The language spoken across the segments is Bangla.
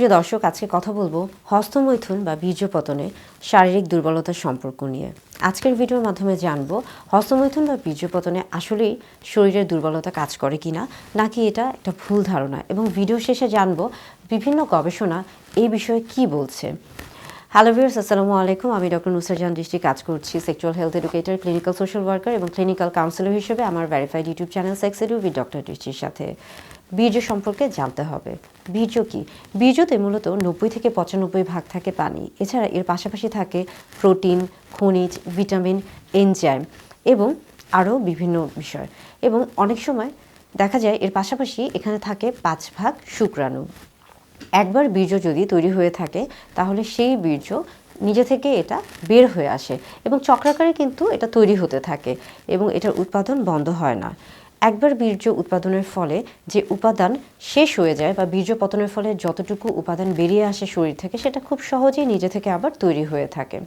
প্রিয় দর্শক, আজকে কথা বলব হস্তমৈথুন বা বীর্যপতনে শারীরিক দুর্বলতার সম্পর্ক নিয়ে। আজকের ভিডিওর মাধ্যমে জানব হস্তমৈথুন বা বীর্যপতনে আসলেই শরীরের দুর্বলতা কাজ করে কিনা, নাকি এটা একটা ভুল ধারণা? এবং ভিডিও শেষে জানব বিভিন্ন গবেষণা এই বিষয়ে কি বলছে। হ্যালো ভিউয়ার্স আসসালামু আলাইকুম। আমি ডক্টর নুসরাজান দৃষ্টি কাজ করছি sexual health educator clinical social worker এবং ক্লিনিক্যাল কাউন্সিলর হিসেবে আমার verified YouTube channel sex edu with doctor দৃষ্টির সাথে। বীর্য সম্পর্কে জানতে হবে। বীর্য কি? বীর্যতে মূলত নব্বই থেকে পঁচানব্বই ভাগ থাকে পানি। এছাড়া এর পাশাপাশি থাকে প্রোটিন, খনিজ, ভিটামিন, এনজাইম এবং আরও বিভিন্ন বিষয়। এবং অনেক সময় দেখা যায় এর পাশাপাশি এখানে থাকে পাঁচ ভাগ শুক্রাণু। একবার বীর্য যদি তৈরি হয়ে থাকে, তাহলে সেই বীর্য নিজে থেকে এটা বের হয়ে আসে এবং চক্রাকারে কিন্তু এটা তৈরি হতে থাকে এবং এটার উৎপাদন বন্ধ হয় না। একবার বীর্য উৎপাদনের ফলে যে উপাদান শেষ হয়ে যায় বা বীর্য পতনের ফলে যতটুকু উপাদান বেরিয়ে আসে শরীর থেকে, সেটা খুব সহজেই নিজে থেকে আবার তৈরি হয়ে থাকে।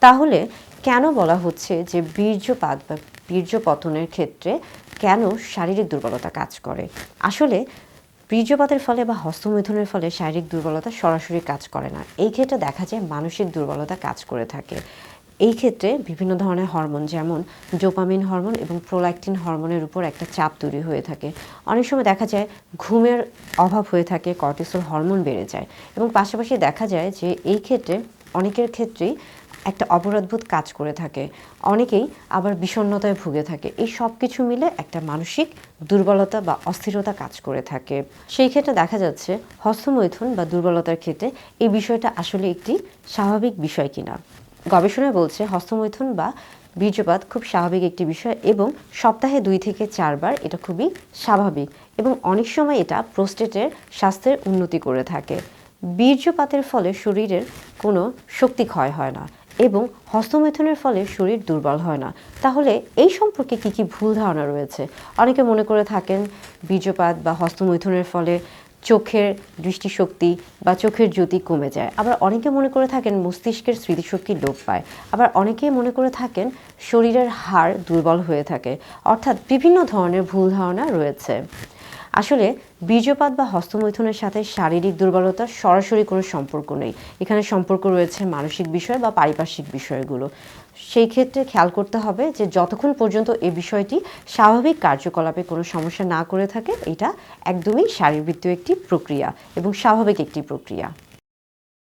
তাহলে কেন বলা হচ্ছে যে বীর্যপাত বা বীর্য পতনের ক্ষেত্রে কেন শারীরিক দুর্বলতা কাজ করে? আসলে বীর্যপাতের ফলে বা হস্তমৈথুনের ফলে শারীরিক দুর্বলতা সরাসরি কাজ করে না। এই ক্ষেত্রে দেখা যায় মানসিক দুর্বলতা কাজ করে থাকে। এই ক্ষেত্রে বিভিন্ন ধরনের হরমোন যেমন ডোপামিন হরমোন এবং প্রোল্যাক্টিন হরমোনের উপর একটা চাপ তৈরি হয়ে থাকে। অনেক সময় দেখা যায় ঘুমের অভাব হয়ে থাকে, কর্টিসল হরমোন বেড়ে যায় এবং পাশাপাশি দেখা যায় যে এই ক্ষেত্রে অনেকের ক্ষেত্রেই একটা অপরাধবোধ কাজ করে থাকে। অনেকেই আবার বিষণ্ণতায় ভুগে থাকে। এই সব কিছু মিলে একটা মানসিক দুর্বলতা বা অস্থিরতা কাজ করে থাকে। সেই ক্ষেত্রে দেখা যাচ্ছে হস্তমৈথুন বা দুর্বলতার ক্ষেত্রে এই বিষয়টা আসলে একটি স্বাভাবিক বিষয় কিনা। গবেষণায় বলছে হস্তমৈথুন বা বীর্যপাত খুব স্বাভাবিক একটি বিষয় এবং সপ্তাহে দুই থেকে চারবার এটা খুবই স্বাভাবিক এবং অনেক সময় এটা প্রোস্টেটের স্বাস্থ্যের উন্নতি করে থাকে। বীর্যপাতের ফলে শরীরের কোনো শক্তি ক্ষয় হয় না। এবং হস্তমৈথুনের ফলে শরীর দুর্বল হয় না। তাহলে এই সম্পর্কে কি কি ভুল ধারণা রয়েছে? অনেকে মনে করে থাকেন বীর্যপাত বা হস্তমৈথুনের ফলে চোখের দৃষ্টিশক্তি বা চোখের জ্যোতি কমে যায়। আবার অনেকে মনে করে থাকেন মস্তিষ্কের স্মৃতিশক্তি লোপ পায়। আবার অনেকেই মনে করে থাকেন শরীরের হাড় দুর্বল হয়ে থাকে। অর্থাৎ বিভিন্ন ধরনের ভুল ধারণা রয়েছে। আসলে বীর্যপাত বা হস্তমৈথুনের সাথে শারীরিক দুর্বলতার সরাসরি কোনো সম্পর্ক নেই। এখানে সম্পর্ক রয়েছে মানসিক বিষয় বা পারিপার্শ্বিক বিষয়গুলো। সেই ক্ষেত্রে খেয়াল করতে হবে যে যতক্ষণ পর্যন্ত এই বিষয়টি স্বাভাবিক কার্যকলাপে কোনো সমস্যা না করে থাকে, এটা একদমই শারীরবৃত্তীয় একটি প্রক্রিয়া এবং স্বাভাবিক একটি প্রক্রিয়া।